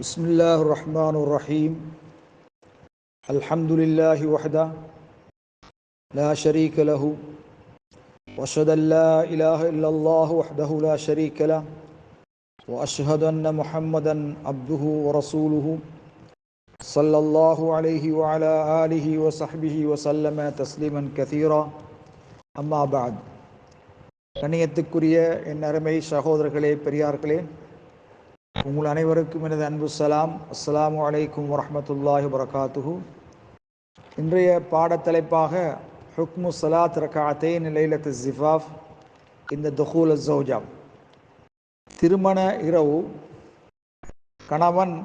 بسم الله الرحمن الرحيم الحمد لله وحده لا شريك له واشهد ان لا اله الا الله وحده لا شريك له واشهد ان محمدا عبده ورسوله صلى الله عليه وعلى اله وصحبه وسلم تسليما كثيرا اما بعد கண்ணியத்துக்குரிய என் அருமை சகோதரர்களே பெரியார்களே உங்கள் அனைவருக்கும் எனது அன்பு சலாம். அஸ்லாம் வலைக்கும் வரமத்துல்லாஹி வரகாத்துஹு இன்றைய பாடத்தலைப்பாக ஹுக்மு சலாத் ரகாத்தே நிலையிலத் ஜிஃபாஃப் இந்த துஹூல் ஜோஜா திருமண இரவு கணவன்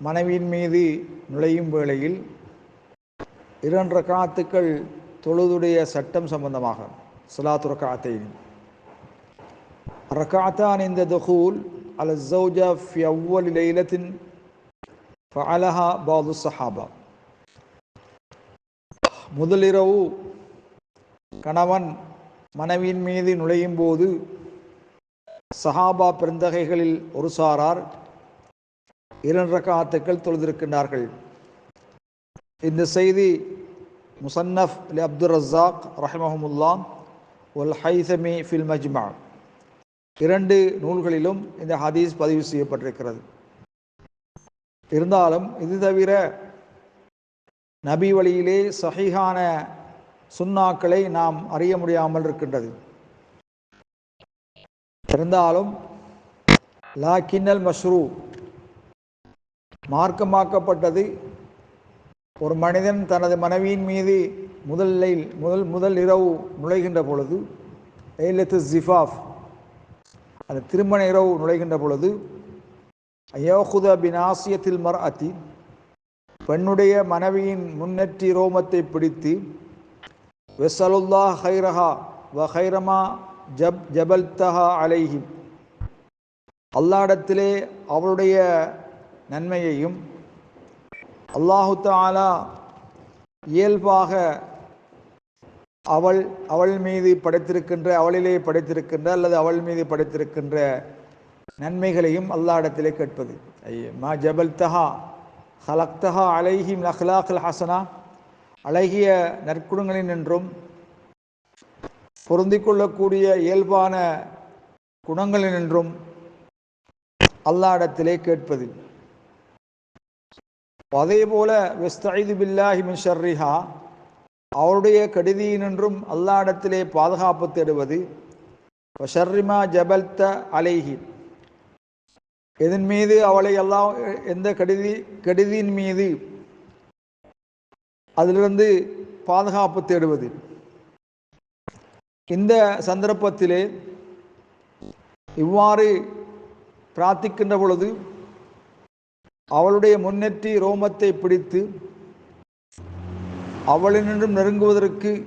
மனைவியின் மீது நுழையும் வேளையில் இரண்டு ரகாத்துக்கள் தொழுதுடைய சட்டம் சம்பந்தமாக சலாத்து ரகாத்தேன். ரகாத்தான் இந்த துஹூல் على الزوجة في أول ليلة فعلها بعض الصحابة முதலிரவு கணவன் மனைவியின் மீது நுழையும் போது சஹாபா பெருந்தகைகளில் ஒரு சாரார் இரண்டு ரகாத்துக்கள் தொழுதிருக்கின்றார்கள் இந்த செய்தி முசன்னஃப் அலி அப்துல் ரஸாக் ரஹமஹமுல்லா ஒல் ஹைசமி ஃபில் மஜ்மா இரண்டு நூல்களிலும் இந்த ஹதீஸ் பதிவு செய்யப்பட்டிருக்கிறது. இருந்தாலும் இது தவிர நபி வழியிலே சஹீஹான சுன்னாக்களை நாம் அறிய முடியாமல் இருக்கின்றது. இருந்தாலும் லா கிண்ணல் மஷ்ரூ மார்க்கமாக்கப்பட்டது ஒரு மனிதன் தனது மனைவியின் மீது முதலில் முதல் முதல் இரவு நுழைகின்ற பொழுது ஏலத்து ஜிஃபாஃப் அந்த திருமண இரவு நுழைகின்ற பொழுது அயோகுத பினாசியத்தில் மர் அத்தி பெண்ணுடைய மனைவியின் முன்னேற்றி ரோமத்தை பிடித்து வெசலுல்லா ஹைரஹா வ ஹைரமா ஜப் ஜபல்தஹா அலைஹி அல்லாடத்திலே அவளுடைய நன்மையையும் அல்லாஹு தாலா இயல்பாக அவள் அவள் மீது படைத்திருக்கின்ற அவளிலே படைத்திருக்கின்ற அல்லது அவள் மீது படைத்திருக்கின்ற நன்மைகளையும் அல்லாடத்திலே கேட்பது. மா ஜபல் தஹா ஹலக்தஹா அலைஹிம் அஹ்லாഖல் ஹசனா. அழகிய நற்குணங்களின் என்றும் பொருந்திக் கொள்ளக்கூடிய இயல்பான குணங்களின் என்றும் அல்லாடத்திலே கேட்பது. அதே போல வெஸ்தைது பில்லாஹி மின் ஷர்ரிஹா அவருடைய கெடுதியினின்றும் அல்லாடத்திலே பாதுகாப்பு தேடுவது. ஷர்ரிமா ஜபல்த அலைஹி. எதன் மீது அவளை எல்லாம் எந்த கடிதி கடிதியின் மீது அதிலிருந்து பாதுகாப்பு தேடுவது. இந்த சந்தர்ப்பத்திலே இவ்வாறு பிரார்த்திக்கின்ற பொழுது அவளுடைய முன்னேற்றி ரோமத்தை பிடித்து அவளினின்றும் நெருங்குவதற்கு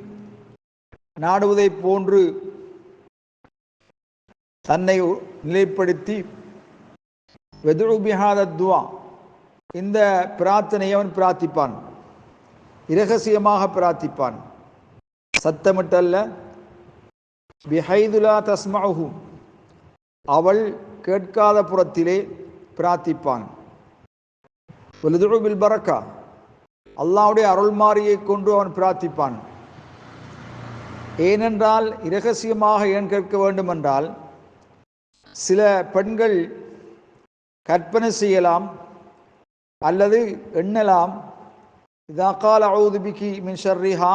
நாடுவதைப் போன்று தன்னை நிலைப்படுத்தி வெதுபிஹாதத்வா இந்த பிரார்த்தனை அவன் பிரார்த்திப்பான். இரகசியமாக பிரார்த்திப்பான். சத்தமிட்டல்ல. பிஹைதுலா தஸ்மாஹு அவள் கேட்காத புறத்திலே பிரார்த்திப்பான். பரக்கா. அல்லாவுடைய அருள்மாரியை கொண்டு அவன் பிரார்த்திப்பான். ஏனென்றால் இரகசியமாக ஏன் கேட்க வேண்டுமென்றால் சில பெண்கள் கற்பனை செய்யலாம் அல்லது எண்ணலாம். இதாக்கால் அவுதுபிக்கி மின் ஷர்ரிஹா?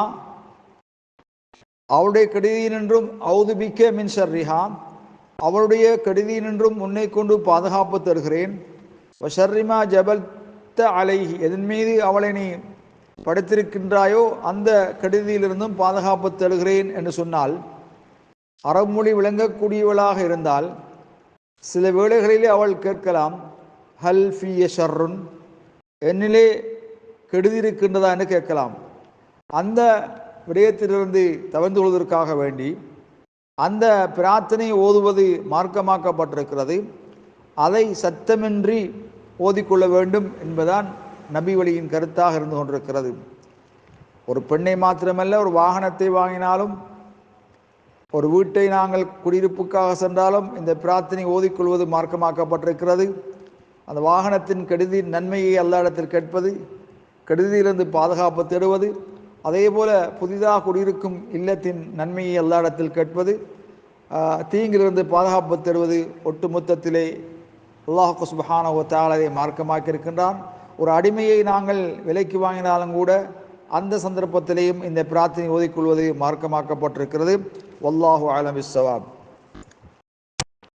அவளுடைய கெடுதியினின்றும் அவுதுபிக்க மின் ஷர்ரிஹா? அவளுடைய கெடுதியினின்றும் உன்னை கொண்டு பாதுகாப்பு தருகிறேன். ஷர்ரிமா ஜபல்த அலைஹி? எதன் மீது அவளை நீ படித்திருக்கின்றாயோ அந்த கெடுதியிலிருந்தும் பாதுகாப்பு தருகிறேன் என்று சொன்னால் அறமொழி விளங்கக்கூடியவளாக இருந்தால் சில வேளைகளிலே அவள் கேட்கலாம் ஹல் ஃபிய ஷர்ருன்? என்னிலே கெடுதி இருக்கின்றதா என்று கேட்கலாம். அந்த விடயத்திலிருந்து தவிர்ந்து கொள்வதற்காக வேண்டி அந்த பிரார்த்தனை ஓதுவது மார்க்கமாக்கப்பட்டிருக்கிறது. அதை சத்தமின்றி ஓதிக்கொள்ள வேண்டும் என்பதான் நபி வழியின் கருத்தாக இருந்து கொண்டிருக்கிறது. ஒரு பெண்ணை மாத்திரமல்ல ஒரு வாகனத்தை வாங்கினாலும் ஒரு வீட்டை நாங்கள் குடியிருப்புக்காக சென்றாலும் இந்த பிரார்த்தனை ஓதிக்கொள்வது மார்க்கமாக்கப்பட்டிருக்கிறது. அந்த வாகனத்தின் கெடுதியின் நன்மையை அல்லாடத்தில் கேட்பது கெடுதியிலிருந்து பாதுகாப்பு தேடுவது அதே போல் புதிதாக குடியிருக்கும் இல்லத்தின் நன்மையை அல்லாடத்தில் கேட்பது தீங்கிலிருந்து பாதுகாப்பு தேடுவது ஒட்டுமொத்தத்திலே அல்லாஹு சுபஹானஹு தாலரை மார்க்கமாக்கி இருக்கின்றான் ஒரு அடிமையை நாங்கள் விலைக்கு வாங்கினாலும் கூட அந்த சந்தர்ப்பத்திலேயும் இந்த பிரார்த்தனை ஓதிக்கொள்வது மார்க்கமாக்கப்பட்டிருக்கிறது. வல்லாஹு அலம் சவாப்.